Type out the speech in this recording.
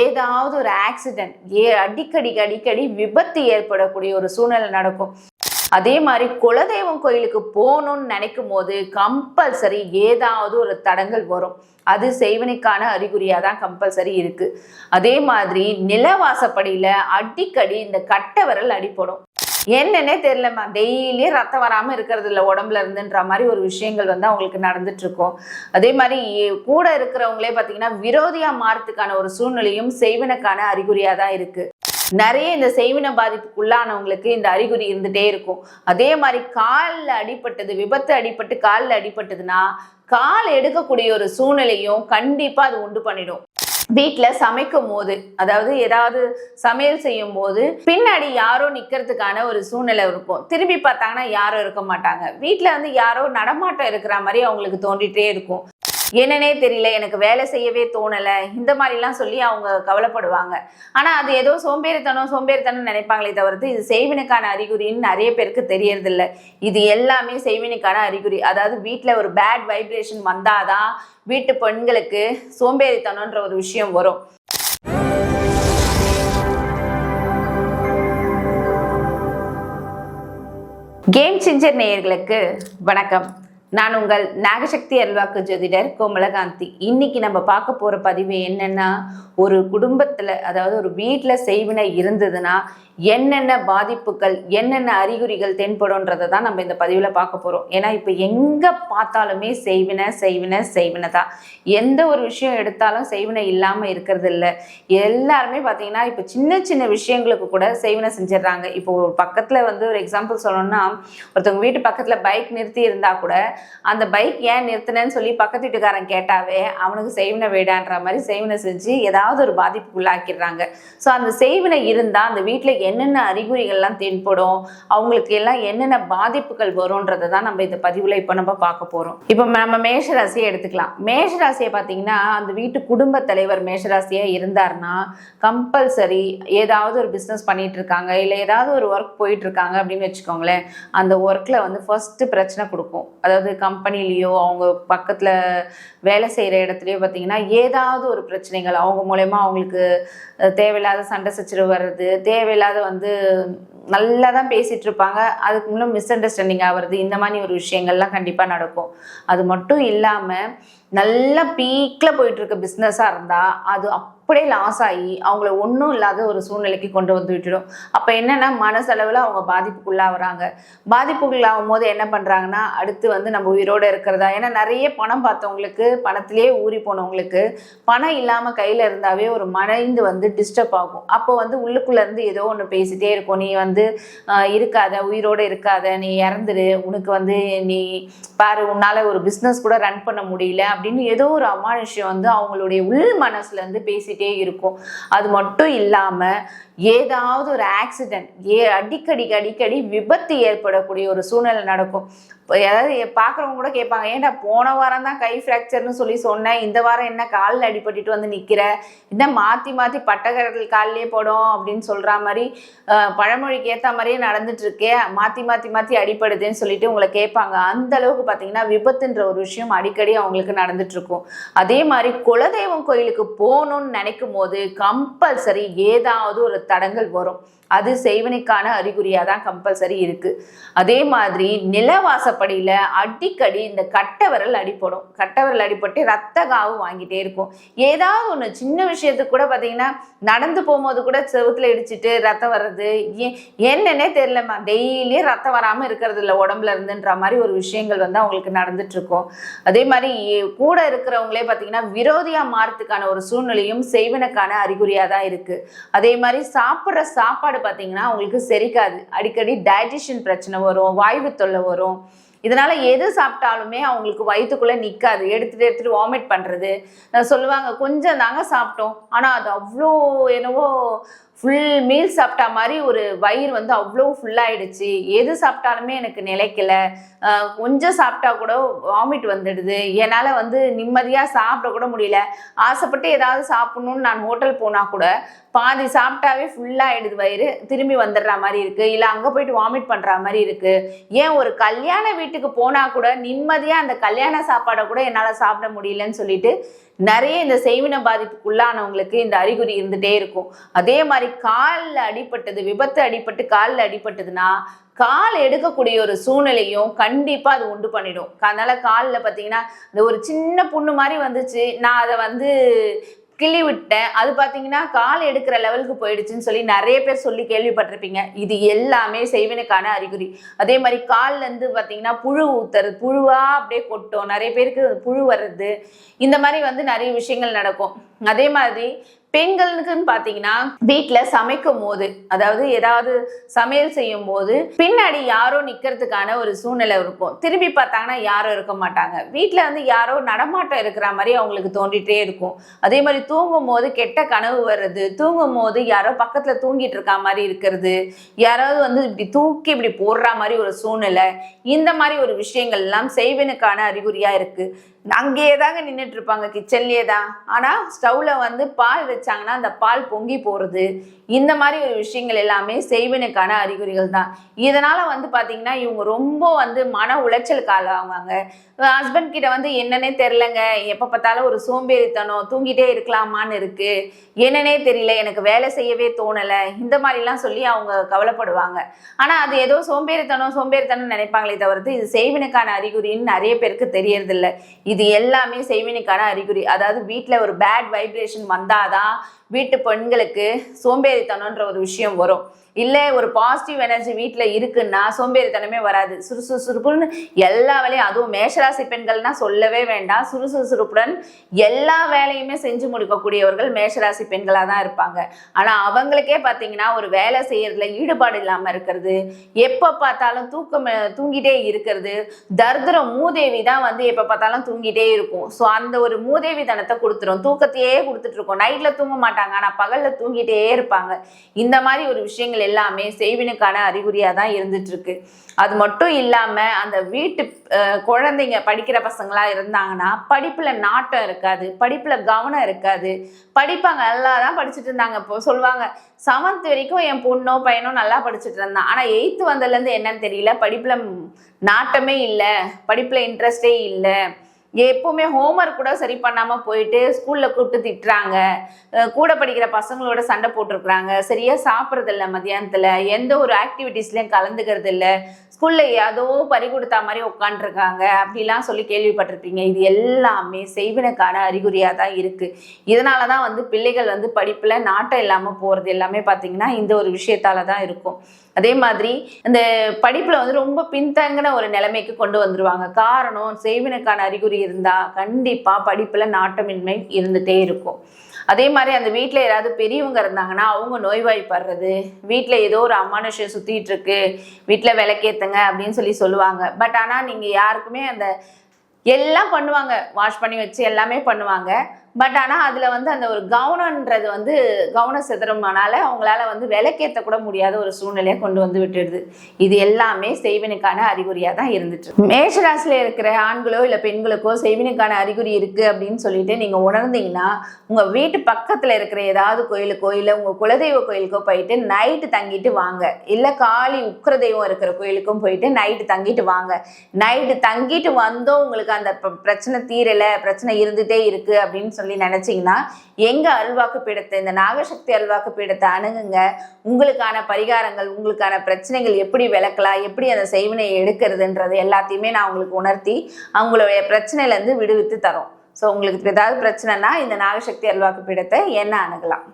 ஏதாவது ஒரு ஆக்சிடென்ட் ஏ அடிக்கடி அடிக்கடி விபத்து ஏற்படக்கூடிய ஒரு சூழ்நிலை நடக்கும். அதே மாதிரி குலதெய்வம் கோயிலுக்கு போகணும்னு நினைக்கும் போது கம்பல்சரி ஏதாவது ஒரு தடங்கள் வரும். அது செய்வனைக்கான அறிகுறியாக தான் கம்பல்சரி இருக்குது அதே மாதிரி நிலவாசப்படியில் அடிக்கடி இந்த கட்டை விரல் அடிப்படும் என்னன்னே தெரியலம்மா டெய்லியும் ரத்தம் வராமல் இருக்கிறது இல்லை உடம்புல இருந்துன்ற மாதிரி ஒரு விஷயங்கள் வந்து அவங்களுக்கு நடந்துட்டு இருக்கும். அதே மாதிரி கூட இருக்கிறவங்களே பார்த்தீங்கன்னா விரோதியாக மாறத்துக்கான ஒரு சூழ்நிலையும் செய்வனுக்கான அறிகுறியாக தான் இருக்கு. நிறைய இந்த செய்வின பாதிப்புக்குள்ளானவங்களுக்கு இந்த அறிகுறி இருந்துட்டே இருக்கும். அதே மாதிரி காலில் அடிபட்டது விபத்து அடிபட்டு காலில் அடிபட்டதுன்னா கால் எடுக்கக்கூடிய ஒரு சூழ்நிலையும் கண்டிப்பாக அது உண்டு பண்ணிடும். வீட்டில் சமைக்கும் போது அதாவது ஏதாவது சமையல் செய்யும் போது பின்னாடி யாரோ நிற்கிறதுக்கான ஒரு சூழ்நிலை இருக்கும். திரும்பி பார்த்தாங்கன்னா யாரும் இருக்க மாட்டாங்க. வீட்டில் வந்து யாரோ நடமாட்டம் இருக்கிற மாதிரி அவங்களுக்கு தோன்றிகிட்டே இருக்கும். என்னன்னே தெரியல எனக்கு வேலை செய்யவே தோணலை. இந்த மாதிரிலாம் சொல்லி அவங்க கவலைப்படுவாங்க. ஆனால் அது ஏதோ சோம்பேறித்தனம் சோம்பேறித்தனம் நினைப்பாங்களே தவிர்த்து இது செய்வினுக்கான அறிகுறின்னு நிறைய பேருக்கு தெரியறதில்ல. இது எல்லாமே செய்வினுக்கான அறிகுறி. அதாவது வீட்டில் ஒரு பேட் வைப்ரேஷன் வந்தாதான் வீட்டு பெண்களுக்கு சோம்பேறித்தனம்ன்ற ஒரு விஷயம் வரும். கேம் சேஞ்சர் நேயர்களுக்கு வணக்கம். நான் உங்கள் நாகசக்தி அல்வாக்கு ஜோதிடர் கோமலகாந்தி. இன்னைக்கு நம்ம பார்க்க போற பதிவு என்னன்னா ஒரு குடும்பத்துல அதாவது ஒரு வீட்டில் செய்வினை இருந்ததுன்னா என்னென்ன பாதிப்புகள் என்னென்ன அறிகுறிகள் தென்படும்ன்றதை தான் நம்ம இந்த பதிவில் பார்க்க போகிறோம் ஏன்னா இப்போ எங்கே பார்த்தாலுமே செய்வினை செய்வினை செய்வினை தான். எந்த ஒரு விஷயம் எடுத்தாலும் செய்வினை இல்லாமல் இருக்கிறது இல்லை. எல்லாருமே பார்த்தீங்கன்னா இப்போ சின்ன சின்ன விஷயங்களுக்கு கூட செய்வினை செஞ்சிடுறாங்க. இப்போ ஒரு பக்கத்தில் வந்து ஒரு எக்ஸாம்பிள் சொல்லணும்னா ஒருத்தவங்க வீட்டு பக்கத்தில் பைக் நிறுத்தி இருந்தால் கூட அந்த பைக் ஏன் நிறுத்தினேன்னு சொல்லி பக்கத்து வீட்டுக்காரன் கேட்டாவே அவனுக்கு செய்வினை வேடான்ற மாதிரி செய்வினை செஞ்சு ஏதாவது ஒரு பாதிப்புக்குள்ளாக்கிடுறாங்க. ஸோ அந்த செய்வினை இருந்தால் அந்த வீட்டில் என்னென்ன அறிகுறிகள்லாம் தென்படும் அவங்களுக்கு எல்லாம் என்னென்ன பாதிப்புகள் வரும்ன்றதை தான் நம்ம இந்த பதிவில் இப்போ நம்ம பார்க்க போகிறோம் இப்போ நம்ம மேஷராசியை எடுத்துக்கலாம். மேஷராசியை பார்த்தீங்கன்னா அந்த வீட்டு குடும்ப தலைவர் மேஷராசியாக இருந்தார்னா கம்பல்சரி ஏதாவது ஒரு பிஸ்னஸ் பண்ணிட்டு இருக்காங்க இல்லை ஏதாவது ஒரு ஒர்க் போயிட்டு இருக்காங்க அப்படின்னு வச்சுக்கோங்களேன் அந்த ஒர்க்கில் வந்து ஃபர்ஸ்ட் பிரச்சனை கொடுக்கும். அதாவது கம்பெனிலேயோ அவங்க பக்கத்தில் வேலை செய்கிற இடத்துலையோ பார்த்தீங்கன்னா ஏதாவது ஒரு பிரச்சனைகள் அவங்க மூலயமா அவங்களுக்கு தேவையில்லாத சண்டை சச்சரவு வர்றது தேவையில்லாத வந்து நல்லா தான் பேசிகிட்டு இருப்பாங்க. அதுக்கு முன்னே மிஸ் அண்டர்ஸ்டாண்டிங் ஆகிறது இந்த மாதிரி ஒரு விஷயங்கள்லாம் கண்டிப்பாக நடக்கும். அது மட்டும் இல்லாமல் நல்லா பீக்கில் போயிட்டுருக்க பிஸ்னஸாக இருந்தால் அது அப்படியே லாஸ் ஆகி அவங்கள ஒன்றும் இல்லாத ஒரு சூழ்நிலைக்கு கொண்டு வந்து விட்டுடும். அப்போ என்னென்னா மனசளவில் அவங்க பாதிப்புக்குள்ளாகிறாங்க. பாதிப்புக்குள்ளாகும் போது என்ன பண்ணுறாங்கன்னா அடுத்து வந்து நம்ம உயிரோடு இருக்கிறதா? ஏன்னா நிறைய பணம் பார்த்தவங்களுக்கு பணத்திலே ஊறி போனவங்களுக்கு பணம் இல்லாமல் கையில் இருந்தாவே ஒரு மனைந்து வந்து டிஸ்டர்ப் ஆகும். அப்போ வந்து உள்ளுக்குள்ளேருந்து ஏதோ ஒன்று பேசிட்டே இருக்கும். நீ வந்து இருக்காத உயிரோடு இருக்காத நீ இறந்துரு. உனக்கு வந்து நீ பாரு உன்னால் ஒரு பிஸ்னஸ் கூட ரன் பண்ண முடியல அப்படின்னு ஏதோ ஒரு அமானுஷ்யம் வந்து அவங்களுடைய உள் மனசுலேருந்து பேசி பேசிட்டே இருக்கும். அது மட்டும் இல்லாமல் ஏதாவது ஒரு ஆக்சிடென்ட் ஏ அடிக்கடி அடிக்கடி விபத்து ஏற்படக்கூடிய ஒரு சூழ்நிலை நடக்கும். ஏதாவது அதாவது பார்க்குறவங்க கூட கேட்பாங்க ஏன்டா போன வாரம் தான் கை ஃப்ராக்சர்னு சொல்லி சொன்னேன். இந்த வாரம் என்ன காலில் அடிபட்டுட்டு வந்து நிற்கிற என்ன மாற்றி மாற்றி பட்டகரல் காலிலே போடும்? அப்படின்னு சொல்கிற மாதிரி பழமொழிக்கு ஏற்ற மாதிரியே நடந்துட்டுருக்கே. மாற்றி மாற்றி மாற்றி அடிப்படுதுன்னு சொல்லிட்டு உங்களை கேட்பாங்க. அந்த அளவுக்கு பார்த்தீங்கன்னா விபத்துன்ற ஒரு விஷயம் அடிக்கடி அவங்களுக்கு நடந்துட்டு இருக்கும் அதே மாதிரி குலதெய்வம் கோயிலுக்கு போகணும்னு நினைக்கும் போது கம்பல்சரி ஏதாவது ஒரு தடங்கள் வரும். அது செய்வனைக்கான அறிகுறியாக தான் கம்பல்சரி இருக்கு. அதே மாதிரி நிலவாசப்படியில் அடிக்கடி இந்த கட்டை விரல் அடிப்படும் கட்டை விரல் ரத்த காவு வாங்கிட்டே இருக்கும். ஏதாவது ஒன்று சின்ன விஷயத்துக்கு கூட பார்த்தீங்கன்னா நடந்து போகும்போது கூட செவுத்துல இடிச்சிட்டு ரத்தம் வர்றது ஏன் என்னன்னே தெரியலம்மா டெய்லியும் ரத்தம் வராமல் இருக்கிறது இல்லை உடம்புல இருந்துன்ற மாதிரி ஒரு விஷயங்கள் வந்து அவங்களுக்கு நடந்துட்டு இருக்கும். அதே மாதிரி கூட இருக்கிறவங்களே பார்த்தீங்கன்னா விரோதியாக மாறத்துக்கான ஒரு சூழ்நிலையும் செய்வனுக்கான அறிகுறியாக தான் இருக்குது அதே மாதிரி சாப்பிட்ற சாப்பாடு பார்த்தீங்கன்னா அவங்களுக்கு செரிக்காது. அடிக்கடி டைஜஷன் பிரச்சனை வரும் வாய்வு தொல்லை வரும். இதனால் எது சாப்பிட்டாலுமே அவங்களுக்கு வயிற்றுக்குள்ளே நிற்காது எடுத்துட்டு எடுத்துட்டு வாமிட் பண்ணுறது சொல்லுவாங்க கொஞ்சம் தாங்க சாப்பிட்டோம். ஆனால் அது அவ்வளோ என்னவோ ஃபுல் மீல் சாப்பிட்டா மாதிரி ஒரு வயிறு வந்து அவ்வளோ ஃபுல்லாயிடுச்சு எது சாப்பிட்டாலுமே எனக்கு நிலைக்கல. கொஞ்சம் சாப்பிட்டா கூட வாமிட் வந்துடுது. என்னால் வந்து நிம்மதியாக சாப்பிட கூட முடியல. ஆசைப்பட்டு ஏதாவது சாப்பிட்ணுன்னு நான் ஹோட்டல் போனால் கூட பாதி சாப்பிட்டாவே ஃபுல்லாகிடுது வயிறு. திரும்பி வந்துடுற மாதிரி இருக்குது இல்லை அங்கே போயிட்டு வாமிட் பண்ணுற மாதிரி இருக்குது ஏன் ஒரு கல்யாண வீட்டுக்கு போனால் கூட நிம்மதியாக அந்த கல்யாண சாப்பாடை கூட என்னால் சாப்பிட முடியலன்னு சொல்லிட்டு நிறைய இந்த செய்வின பாதிப்புக்குள்ளானவங்களுக்கு இந்த அறிகுறி இருந்துகிட்டே இருக்கும். அதே மாதிரி காலில் அடிபட்டது விபத்து அடிபட்டு காலில் அடிபட்டதுன்னா கால் எடுக்கக்கூடிய ஒரு சூழ்நிலையும் கண்டிப்பாக அது உண்டு பண்ணிடும். அதனால் காலில் பார்த்தீங்கன்னா இந்த ஒரு சின்ன புண்ணு மாதிரி வந்துச்சு நான் அதை வந்து கிள்ளி விட்டேன். அது பார்த்தீங்கன்னா கால் எடுக்கிற லெவலுக்கு போயிடுச்சுன்னு சொல்லி நிறைய பேர் சொல்லி கேள்விப்பட்டிருப்பீங்க. இது எல்லாமே செய்வினுக்கான அறிகுறி. அதே மாதிரி கால்லேருந்து பார்த்தீங்கன்னா புழு ஊத்துறது புழுவாக அப்படியே கொட்டும். நிறைய பேருக்கு புழு வர்றது இந்த மாதிரி வந்து நிறைய விஷயங்கள் நடக்கும். அதே மாதிரி பெண்களுக்குன்னு பார்த்தீங்கன்னா வீட்டில் சமைக்கும் போது அதாவது ஏதாவது சமையல் செய்யும் போது பின்னாடி யாரோ நிற்கிறதுக்கான ஒரு சூழ்நிலை இருக்கும். திரும்பி பார்த்தாங்கன்னா யாரும் இருக்க மாட்டாங்க. வீட்டில் வந்து யாரோ நடமாட்டம் இருக்கிற மாதிரி அவங்களுக்கு தோண்டிகிட்டே இருக்கும். அதே மாதிரி தூங்கும் போது கெட்ட கனவு வர்றது தூங்கும் போது யாரோ பக்கத்தில் தூங்கிட்டு இருக்க மாதிரி இருக்கிறது யாராவது வந்து இப்படி தூக்கி இப்படி போடுற மாதிரி ஒரு சூழ்நிலை இந்த மாதிரி ஒரு விஷயங்கள் எல்லாம் செய்வனுக்கான அறிகுறியாக இருக்குது அங்கேயே தாங்க நின்றுட்டு இருப்பாங்க கிச்சன்லேயே தான் ஆனால் ஸ்டவ்வில் வந்து பால் வச்சாங்கன்னா அந்த பால் பொங்கி போகிறது இந்த மாதிரி ஒரு விஷயங்கள் எல்லாமே செய்வனுக்கான அறிகுறிகள் தான். இதனால் வந்து பார்த்திங்கன்னா இவங்க ரொம்ப வந்து மன உளைச்சலுக்கு ஆளாவாங்க. ஹஸ்பண்ட் கிட்ட வந்து என்னன்னே தெரிலங்க எப்போ பார்த்தாலும் ஒரு சோம்பேறித்தனம் தூங்கிட்டே இருக்கலாமான்னு இருக்குது என்னன்னே தெரியல எனக்கு வேலை செய்யவே தோணலை. இந்த மாதிரிலாம் சொல்லி அவங்க கவலைப்படுவாங்க. ஆனால் அது ஏதோ சோம்பேறித்தனம் சோம்பேறித்தனம் நினைப்பாங்களே தவிர்த்து இது செய்வனுக்கான அறிகுறின்னு நிறைய பேருக்கு தெரியறதில்லை. இது எல்லாமே செய்வினைக்கான அறிகுறி. அதாவது வீட்டில் ஒரு பேட் வைப்ரேஷன் வந்தாதான் வீட்டு பெண்களுக்கு சோம்பேறித்தனம்ன்ற ஒரு விஷயம் வரும். இல்லை ஒரு பாசிட்டிவ் எனர்ஜி வீட்டில் இருக்குன்னா சோம்பேறித்தனமே வராது. சுறுசுறுப்புன்னு எல்லா வேலையும் அதுவும் மேஷராசி பெண்கள்னா சொல்லவே வேண்டாம். சுறுசுறுப்புடன் எல்லா வேலையுமே செஞ்சு முடிக்கக்கூடியவர்கள் மேஷராசி பெண்களாக தான் இருப்பாங்க. ஆனால் அவங்களுக்கே பார்த்தீங்கன்னா ஒரு வேலை செய்யறதுல ஈடுபாடு இல்லாமல் இருக்கிறது எப்போ பார்த்தாலும் தூக்கம் தூங்கிட்டே இருக்கிறது தர்திரம் மூதேவி தான் வந்து எப்போ பார்த்தாலும் தூங்கிட்டே இருக்கும். ஸோ அந்த ஒரு மூதேவி தனத்தை கொடுத்துரும். தூக்கத்தையே கொடுத்துட்ருக்கோம் நைட்டில் தூங்க மாட்டாங்க. ஆனால் பகலில் தூங்கிட்டே இருப்பாங்க. இந்த மாதிரி ஒரு விஷயங்கள் எல்லாமே செய்வினுக்கான அறிகுறியாக தான் இருந்துட்டு இருக்கு அது மட்டும் இல்லாமல் அந்த வீட்டு குழந்தைங்க படிக்கிற பசங்களாக இருந்தாங்கன்னா படிப்பில் நாட்டம் இருக்காது படிப்பில் கவனம் இருக்காது. படிப்பாங்க. நல்லா தான் படிச்சுட்டு இருந்தாங்க. இப்போ சொல்லுவாங்க செவன்த் வரைக்கும் என் பொண்ணோ பையனோ நல்லா படிச்சுட்டு இருந்தான் ஆனால் எயித்து வந்ததுலேருந்து என்னன்னு தெரியல. படிப்பில் நாட்டமே இல்லை. படிப்பில் இன்ட்ரெஸ்டே இல்லை. எப்பவுமே ஹோம்ஒர்க் கூட சரி பண்ணாமல் போயிட்டு ஸ்கூலில் கூப்பிட்டு திட்டுறாங்க. கூட படிக்கிற பசங்களோட சண்டை போட்டிருக்கிறாங்க. சரியாக சாப்பிட்றதில்ல மதியானத்தில் எந்த ஒரு ஆக்டிவிட்டீஸ்லையும் கலந்துக்கிறது இல்லை ஸ்கூலில் ஏதோ பறி கொடுத்தா மாதிரி உட்காண்ட்ருக்காங்க அப்படிலாம் சொல்லி கேள்விப்பட்டிருப்பீங்க. இது எல்லாமே செய்வினுக்கான அறிகுறியாக தான் இருக்குது இதனால தான் வந்து பிள்ளைகள் வந்து படிப்பில் நாட்டம் இல்லாமல் போகிறது எல்லாமே பார்த்தீங்கன்னா இந்த ஒரு விஷயத்தால தான் இருக்கும். அதே மாதிரி இந்த படிப்பில் வந்து ரொம்ப பின்தங்கின ஒரு நிலைமைக்கு கொண்டு வந்துருவாங்க. காரணம் செய்வினுக்கான அறிகுறி இருந்தால் கண்டிப்பாக படிப்பில் நாட்டமின்மை இருந்துகிட்டே இருக்கும். அதே மாதிரி அந்த வீட்டில் யாராவது பெரியவங்க இருந்தாங்கன்னா அவங்க நோய்வாய்ப்படுறது வீட்டில் ஏதோ ஒரு அமானுஷம் சுற்றிட்டு இருக்கு வீட்டில் விளக்கேத்துங்க அப்படின்னு சொல்லி சொல்லுவாங்க. பட் ஆனால் நீங்கள் யாருக்குமே அந்த எல்லாம் பண்ணுவாங்க. வாஷ் பண்ணி வச்சு எல்லாமே பண்ணுவாங்க. பட் ஆனால் அதில் வந்து அந்த ஒரு கவனன்றது வந்து கவன சிதறமானால அவங்களால வந்து விலைக்கேற்ற கூட முடியாத ஒரு சூழ்நிலையை கொண்டு வந்து விட்டுடுது. இது எல்லாமே செய்வினுக்கான அறிகுறியாக தான் இருந்துட்டு மேஷராசியில் இருக்கிற ஆண்களோ இல்லை பெண்களுக்கோ செய்வினுக்கான அறிகுறி இருக்குது அப்படின்னு சொல்லிட்டு நீங்கள் உணர்ந்தீங்கன்னா உங்கள் வீட்டு பக்கத்தில் இருக்கிற ஏதாவது கோயிலுக்கோ இல்லை உங்கள் குலதெய்வ கோயிலுக்கோ போயிட்டு நைட்டு தங்கிட்டு வாங்க. இல்லை காளி உக்கிர தெய்வம் இருக்கிற கோயிலுக்கும் போயிட்டு நைட்டு தங்கிட்டு வாங்க. நைட்டு தங்கிட்டு வந்தோம் உங்களுக்கு அந்த பிரச்சனை தீரலை பிரச்சனை இருந்துகிட்டே இருக்குது அப்படின்னு சொல்லி நினச்சிங்கன்னா எங்கள் அல்வாக்கு பீடத்தை இந்த நாகசக்தி அல்வாக்கு பீடத்தை அணுகுங்க. உங்களுக்கான பரிகாரங்கள் உங்களுக்கான பிரச்சனைகள் எப்படி விளக்கலாம் எப்படி அந்த செய்வினை எடுக்கிறதுன்றது எல்லாத்தையுமே நான் உங்களுக்கு உணர்த்தி அவங்களுடைய பிரச்சனையிலேருந்து விடுவித்து தரோம். ஸோ உங்களுக்கு ஏதாவது பிரச்சனைனா இந்த நாகசக்தி அல்வாக்கு பீடத்தை என்ன அணுகலாம்?